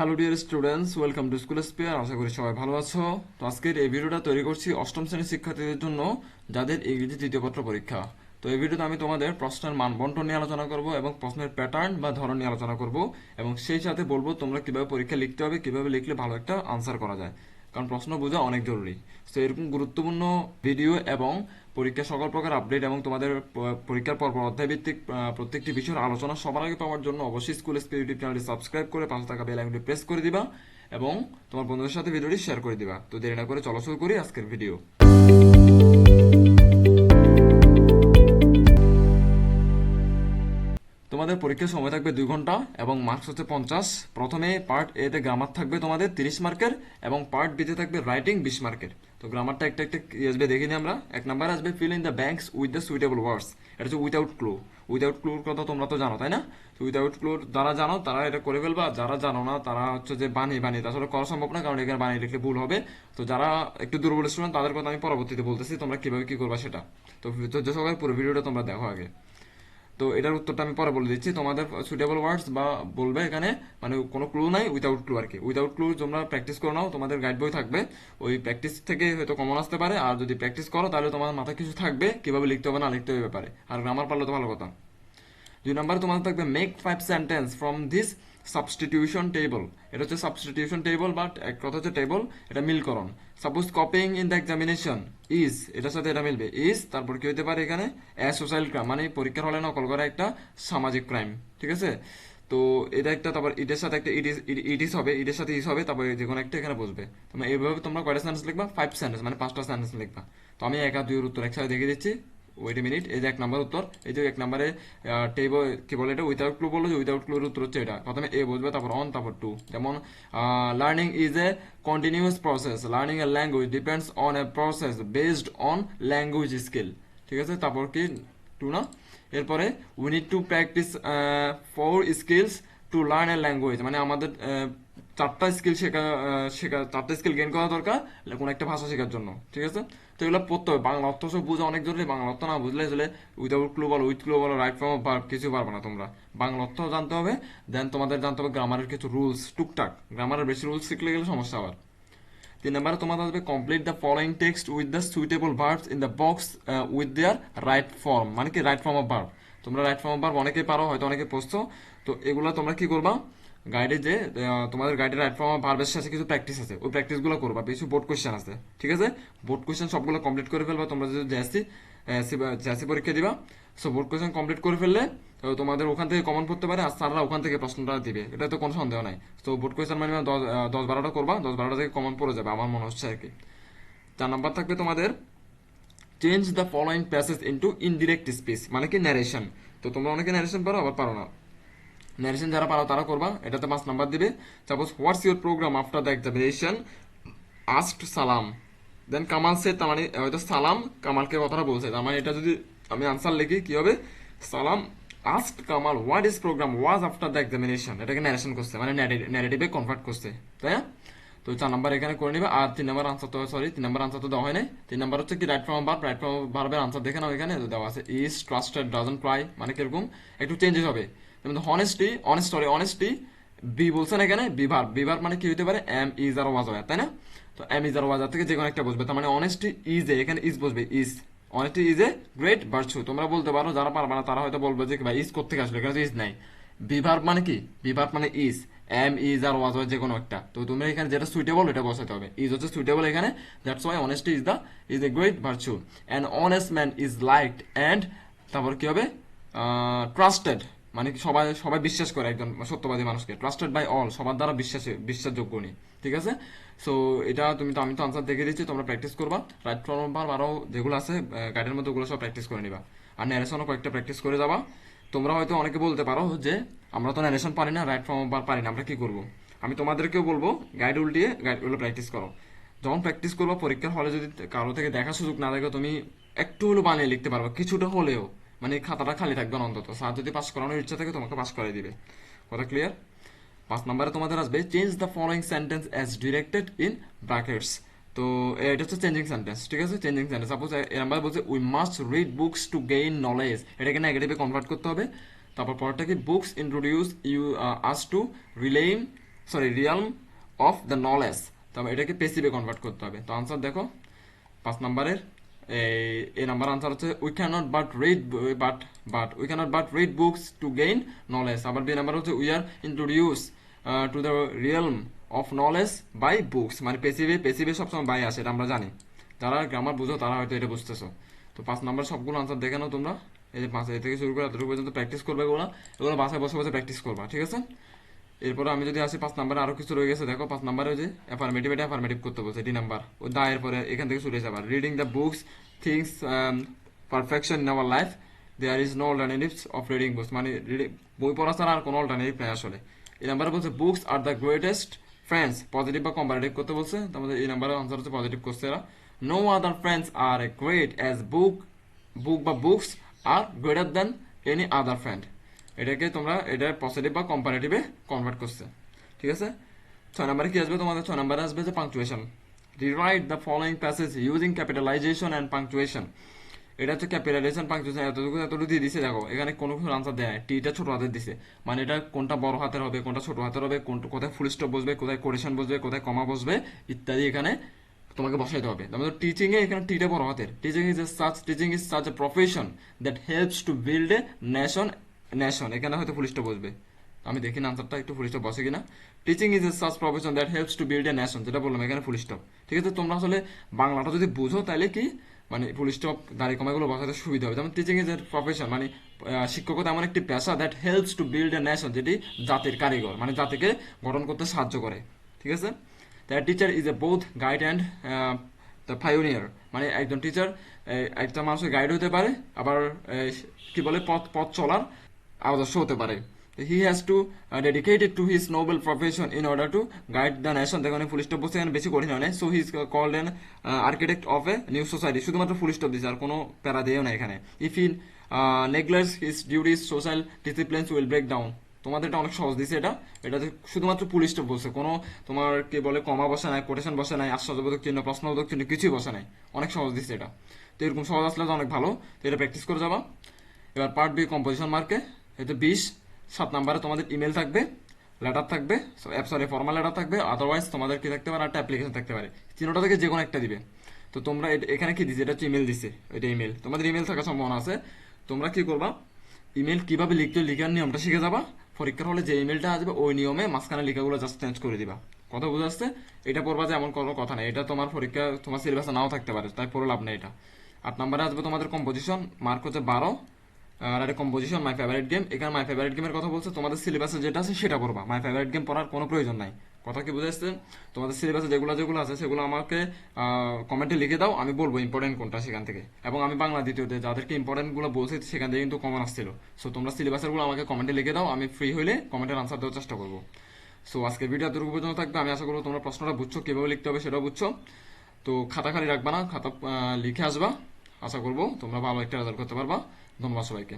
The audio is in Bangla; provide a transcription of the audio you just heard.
Hello dear students welcome to school spare আশা করি সবাই ভালো আছো। তো আজকের এই ভিডিওটা তৈরি করছি অষ্টম শ্রেণির শিক্ষার্থীদের জন্য যাদের ইংরেজি দ্বিতীয় পত্র পরীক্ষা। তো এই ভিডিওতে আমি তোমাদের প্রশ্নের মান বন্টন নিয়ে আলোচনা করব এবং প্রশ্নের প্যাটার্ন বা ধরন নিয়ে আলোচনা করব এবং সেই সাথে বলব তোমরা কীভাবে পরীক্ষা লিখতে হবে, কীভাবে লিখলে ভালো একটা আনসার করা যায়। কারণ প্রশ্ন বোঝা অনেক জরুরি। তো এরকম গুরুত্বপূর্ণ ভিডিও এবং পরীক্ষা সকল প্রকার আপডেট এবং তোমাদের পরীক্ষার পর পর অধ্যায় ভিত্তিক প্রত্যেকটি বিষয়ের আলোচনা সবার আগে পাওয়ার জন্য অবশ্যই স্কুল স্পিড ইউটিউব চ্যানেলটি সাবস্ক্রাইব করে পাঁচ টাকা বেল আইকনটি প্রেস করে দিবা এবং তোমার বন্ধুদের সাথে ভিডিওটি শেয়ার করে দিবা। তো দেরি না করে চলাচল করি আজকের ভিডিও তোমাদের পরীক্ষার সময় থাকবে দুই ঘণ্টা এবং মার্কস হচ্ছে পঞ্চাশ। প্রথমে পার্ট এ তে গ্রামার থাকবে তোমাদের তিরিশ মার্কের এবং পার্ট বি তে থাকবে রাইটিং বিশ মার্কের তো গ্রামারটা একটা একটা আসবে দেখে নিই আমরা। এক নাম্বার আসবে fill in the banks with the suitable words এটা হচ্ছে উইথাউট ক্লু উইথাউট ক্লুর কথা তোমরা তো জানো, তাই না? তো উইথাউট ক্লুর যারা জানো, তারা এটা করে ফেলবা। যারা জানো না, তারা হচ্ছে যে বানিয়ে বানিয়ে। আসলে করা সম্ভব না, কারণ এখানে বানিয়ে লিখলে ভুল হবে। তো যারা একটু দুর্বল স্টুডেন্ট তাদের কথা আমি পরবর্তীতে বলতেছি তোমরা কীভাবে কি করবা সেটা। তো ধৈর্য সবাই পুরো ভিডিওটা তোমরা দেখো আগে। তো এটার উত্তরটা আমি পরে বলে দিচ্ছি। তোমাদের সুইটেবল ওয়ার্ডস বা বলবে এখানে মানে কোনো ক্লু নাই উইদাউট ক্লু আর কি উইদাউট ক্লু তোমরা প্র্যাকটিস করে নাও, তোমাদের গাইড বই থাকবে। ওই প্র্যাকটিস থেকে হয়তো কমন আসতে পারে, আর যদি প্র্যাকটিস করো, তাহলে তোমার মাথায় কিছু থাকবে, কীভাবে লিখতে হবে, না লিখতে হবে ব্যাপারে। আর গ্রামার পারলে তো ভালো কথা। দুই নাম্বার তোমাদের থাকবে make five sentence from this substitution table এটা হচ্ছে সাবস্টিটিউশন টেবল বাট এক কথা হচ্ছে টেবল এটা মিলকরণ। Suppose coping in the examination is এটার সাথে এটা মিলবে। ইজ তারপর কি হতে পারে এখানে? অ্যা সোশ্যাল ক্রাইম মানে পরীক্ষার হলে নকল করা একটা সামাজিক ক্রাইম ঠিক আছে? তো এটা একটা, তারপর ইটের সাথে একটা ইডিস ইডিস হবে ইটের সাথে ইস হবে, তারপর যে কোনো একটা এখানে বসবে। তোমরা এইভাবে তোমরা কয়টা সেন্টেন্স লিখবা? ফাইভ সেন্টেন্স মানে পাঁচটা সেন্টেন্স লিখবা। তো আমি একা দুই উত্তর একসাথে দেখে দিচ্ছি। ওয়েট এ মিনিট এই যে এক নাম্বার উত্তর, এই যে এক নাম্বারে টেবল কি বলে এটা? উইথাউট ক্লু বলল যে উইথাউট ক্লুর উত্তর হচ্ছে এটা। প্রথমে এ বুঝবে, তারপর অন তারপর টু যেমন learning is a continuous process learning a language depends on a process based on language skill ঠিক আছে? তারপর কি? টু না? এরপরে we need to practise four skills to learn a language মানে আমাদের চারটা স্কিল শেখা শেখা, চারটা স্কিল গেইন করা দরকার, কোনো একটা ভাষা শেখার জন্য। ঠিক আছে? তো এগুলো পড়তে হবে। বাংলা অর্থ সব বোঝা অনেক জরুরি। বাংলা অর্থ না বুঝলে আসলে উইদাউট ক্লু বলো উইথ ক্লু বলো রাইট ফর্ম অফ কিছু পারবে না তোমরা। বাংলা অর্থ জানতে হবে দেন তোমাদের জানতে হবে গ্রামারের কিছু রুলস টুকটাক। গ্রামারের বেশি রুলস শিখলে গেলে সমস্যা আবার। তিন নম্বরে তোমাদের আসবে complete the following text with the suitable verbs in the box with their right form মানে কি? রাইট ফর্ম অফ ভার্ব তোমরা রাইট ফর্ম অফ ভার্ব অনেকেই পারো, হয়তো অনেকে পড়ছো। তো এগুলো তোমরা কি করবা? গাইডে যে তোমাদের গাইডের রাইট ফর্ম সাথে কিছু প্র্যাকটিস আছে। ওই প্র্যাকটিসগুলো করবা, কিছু বোর্ড কোয়েশ্চেন আছে, ঠিক আছে? বোর্ড কোয়েশ্চেন সবগুলো কমপ্লিট করে ফেলবা, তোমরা যদি জ্যাসি জ্যাসি পরীক্ষা দিবা। সো বোর্ড কোশ্চেন কমপ্লিট করে ফেললে তোমাদের ওখান থেকে কমন পড়তে পারে, আর স্যাররা ওখান থেকে প্রশ্নটা দিবে। এটা তো কোনো সন্দেহ নাই। তো বোর্ড কোশ্চেন মানে দশ বারোটা করবা, দশ বারোটা থেকে কমন পড়ে যাবে, আমার মনে হচ্ছে আর কি। চার নাম্বার থাকবে তোমাদের change the following passage into indirect speech মানে কি ন্যারেশন তো তোমরা অনেকে ন্যারেশন পারো, আবার পারো না। ন্যারেশন যারা পারো তারা করবা, এটাতে পাঁচ নাম্বার দিবে। Suppose what's your programme after the examination asked Salam. Then Kamal সে তার মানে হয়তো সালাম কামালকে কথাটা বলছে। তার মানে এটা যদি আমি আনসার লিখি, কি হবে? Salam asked Kamal what is programme was after the examination এটাকে ন্যারেশন করছে মানে ন্যারেটিভে কনভার্ট করছে। তাই না? তো চার নাম্বার এখানে করে নিবে। আর তিন নাম্বার আনসার তো সরি তিন নাম্বার আনসার তো দেওয়া হয় নাই। তিন নাম্বার হচ্ছে কি right from verb right from ভার্বের আনসার দেখে নাও এখানে। দেওয়া আছে ইজ ট্রাস্টেড ডাজন প্রাই মানে কীরকম? একটু চেঞ্জেস হবে। যেমন honesty honest sorry honesty be বলছেন এখানে বিভার বিভার মানে কি হতে পারে? এম ইজ আর ওয়াজ হয় তাই না? তো এম ইজ আর ওয়াজ থেকে যে কোনো একটা বসবে। তার মানে অনেস্টি ইজ এ এখানে ইজ বসবে is honesty is a great virtue তোমরা বলতে পারো, যারা পারবে না, তারা হয়তো বলবে যে, ভাই ইজ কোথেকে আসলো? এখানে ইজ নাই। বিভার মানে কি? বিভার মানে is am is are was যে কোনো একটা। তো তুমি এখানে যেটা সুইটেবল এটা বসাতে হবে। ইজ হচ্ছে সুইটেবল এখানে। That's why honesty is the is a great virtue and honest man is liked and তারপর কি হবে? ট্রাস্টেড মানে কি সবাই সবাই বিশ্বাস করে একজন সত্যবাদী মানুষকে। ট্রাস্টেড বাই অল সবার দ্বারা বিশ্বাসে বিশ্বাসযোগ্য উনি। ঠিক আছে? সো এটা তুমি তো আমি তো আনসার দেখে দিচ্ছি, তোমরা প্র্যাকটিস করবা। রাইট ফর্ম ভার্ব আরও যেগুলো আছে গাইডের মধ্যে ওগুলো সব প্র্যাকটিস করে নিবা। আর ন্যারেশনও কয়েকটা প্র্যাকটিস করে যাবা। তোমরা হয়তো অনেকে বলতে পারো যে, আমরা তো ন্যারেশন পারি না রাইট ফর্ম ভার্ব পারি না, আমরা কি করব? আমি তোমাদেরকেও বলব গাইড উল্টিয়ে গাইডগুলো প্র্যাকটিস করো। যখন প্র্যাকটিস করব, পরীক্ষার হলে যদি কারও থেকে দেখার সুযোগ না থাকে তুমি একটু হলেও বানিয়ে লিখতে পারবে, কিছুটা হলেও। মানে খাতাটা খালি থাকবে অন্তত। স্যার যদি পাস করানোর ইচ্ছা থাকে তোমাকে পাস করে দিবে। কথা ক্লিয়ার পাঁচ নম্বরে তোমাদের আসবে change the following sentence as directed in brackets তো, এটা হচ্ছে চেঞ্জিং সেন্টেন্স ঠিক আছে? চেঞ্জিং সেন্টেন্স সাপোজ এর নাম্বার বলছে we must read books to gain knowledge এটাকে নেগেটিভে কনভার্ট করতে হবে। তারপর পরটা কি? Books introduce you us to realm sorry realm of the knowledge তারপর এটাকে পেসিভে কনভার্ট করতে হবে। তো আনসার দেখো, পাঁচ নাম্বারের এই এই নাম্বার আনসার হচ্ছে we cannot but read but but we cannot but read books to gain knowledge আবার বি নাম্বার হচ্ছে we are introduce to the realm of knowledge by books মানে পেসিভে পেসিভে সবসময় বাই আসে, এটা আমরা জানি। যারা গ্রামার বুঝো, তারা হয়তো এটা বুঝতেছো। তো পাঁচ নাম্বার সবগুলো আনসার দেখে নাও তোমরা। এই যে পাঁচ থেকে শুরু করে এতটুকু পর্যন্ত প্র্যাকটিস করবে এগুলো এগুলো বাসায় বসে বসে প্র্যাকটিস করবা, ঠিক আছে? এরপরে আমি যদি আসি, পাঁচ নাম্বারে আরও কিছু রয়ে গেছে, দেখো পাঁচ নাম্বারে যে অ্যাফার্মেটিভ এটা অ্যাফার্মেটিভ করতে বলছে ডি নাম্বার ও দা, এরপরে এখান থেকে হয়েছে আবার reading the books things perfection in our life there is no alternatives of reading books মানে বই পড়া ছাড়া আর কোনো অল্টারনেটিভ নেই আসলে। এই নাম্বারে বলছে books are the greatest friends positive বা কম্পারেটিভ করতে বলছে। তার মধ্যে এই নাম্বারের আনসার হচ্ছে পজিটিভ করছে এরা। No other friends are great as book book বা books are greater than any other friend এটাকে তোমরা এটা পজিটিভ বা কম্পারেটিভে কনভার্ট করছে। ঠিক আছে? ছয় নম্বরে কি আসবে? তোমাদের ছয় নম্বরে আসবে যে punctuation rewrite the following passage using capitalisation and punctuation এটা হচ্ছে ক্যাপিটালাইজেশন পাংচুয়েশন এতটুকু এতটুকু দিয়ে দিছে। দেখো, এখানে কোনো কিছু আনসার দেয় নাই। টিটা ছোট হাতের দিছে। মানে এটা কোনটা বড় হাতের হবে, কোনটা ছোট হাতের হবে কোনটা কোথায় ফুল স্টপ বসবে, কোথায় কোরেশন বসবে, কোথায় কমা বসবে, ইত্যাদি এখানে তোমাকে বসাইতে হবে। আমাদের টিচিং এ এখানে টিটা বড় হাতের। Teaching is a such teaching is such a profession that helps to build a nation nation, এখানে হয়তো স্টপ বসবে। আমি দেখি না আনসারটা, একটু স্টপ বসে কিনা। Teaching is a such profession that helps to build a nation যেটা বললাম এখানে ফুল স্টপ ঠিক আছে, তোমরা আসলে বাংলাটা যদি বুঝো, তাহলে কি? মানে ফুল স্টপ দাঁড়ি কমাগুলো বসাতে সুবিধা হবে। যেমন টিচিং ইজ এ প্রফেশন মানে শিক্ষকতা এমন একটি পেশা that helps to build a nation যেটি জাতির কারিগর মানে জাতিকে গঠন করতে সাহায্য করে। ঠিক আছে? That teacher is a both guide and the pioneer মানে একজন টিচার একটা মানুষের গাইড হতে পারে, আবার কি বলে, পথ পথ চলার আদর্শ হতে পারে। He has to dedicated to his noble profession in order to guide the nation দেখুন ফুল স্টপ বসে এখানে বেশি কঠিন হয় না so he is called an architect of a new society শুধুমাত্র ফুল স্টপ দিচ্ছে আর কোনো প্যারা দিয়েও না এখানে। If in neglects his duties social disciplines will break down তোমাদের এটা অনেক সহজ দিছে এটা। এটাতে শুধুমাত্র পুলিশ স্টপ বলছে। কোনো তোমার কি বলে কমা বসে নাই কোটেশন বসে নাই, আশ্চর্যবোধক চিহ্ন, প্রশ্নবোধক চিহ্ন, কিছুই বসে নাই। অনেক সহজ দিছে এটা। তো এরকম সহজ আসলে তো অনেক ভালো। তো এটা প্র্যাকটিস করে যাবা। এবার পার্ট বি কম্পোজিশন মার্কে এতে বিশ, সাত নাম্বারে তোমাদের ইমেল থাকবে লেটার থাকবে সরি ফর্মাল লেটার থাকবে আদারওয়াইজ তোমাদের কি থাকতে পারে, একটা অ্যাপ্লিকেশন থাকতে পারে। তিনটা থেকে যে কোনো একটা দিবে। তো তোমরা এখানে কি দিছে? এটা হচ্ছে ইমেল দিছে এটা ইমেল তোমাদের ইমেল থাকার সম্ভাবনা আছে। তোমরা কি করবা? ইমেল কীভাবে লিখতে, লিখার নিয়মটা শিখে যাবা। পরীক্ষার হলে যে ইমেলটা আসবে, ওই নিয়মে মাঝখানে লেখাগুলো জাস্ট চেঞ্জ করে দিবা। কথা বুঝে আসছে? এটা পড়বা যে এমন কোনো কথা নেই। এটা তোমার পরীক্ষা, তোমার সিলেবাসে নাও থাকতে পারে, তাই পড়ে লাভ নেই এটা। আট নাম্বারে আসবে তোমাদের কম্পোজিশন মার্ক হচ্ছে বারো আর একটা কম্পোজিশন মাই ফেভারিট গেম এখানে মাই ফেভারিট গেমের কথা বলছে, তোমাদের সিলেবাসে যেটা আছে সেটা পড়বা। মাই ফেভারিট গেম পড়ার কোনো প্রয়োজন নাই। কথা কি বুঝে তোমাদের সিলেবাসে যেগুলো যেগুলো আছে, সেগুলো আমাকে কমেন্টে লিখে দাও, আমি বলব ইম্পর্টেন্ট কোনটা সেখান থেকে। এবং আমি বাংলা দ্বিতীয়তে যাদেরকে ইম্পর্টেন্টগুলো বলছি, সেখান থেকে কিন্তু কমন আসছিল। সো তোমরা সিলেবাসেরগুলো আমাকে কমেন্টে লিখে দাও, আমি ফ্রি হলে কমেন্টের আনসার দেওয়ার চেষ্টা করব। সো আজকের ভিডিও এতটুকু পর্যন্ত থাকবে। আমি আশা করব তোমরা প্রশ্নটা বুঝছ, কীভাবে লিখতে হবে সেটাও বুঝছ। তো খাতা খালি রাখবা না, খাতা লিখে আসবা। আশা করব তোমরা ভালো একটা রেজাল্ট করতে পারবা। ধন্যবাদ সবাইকে।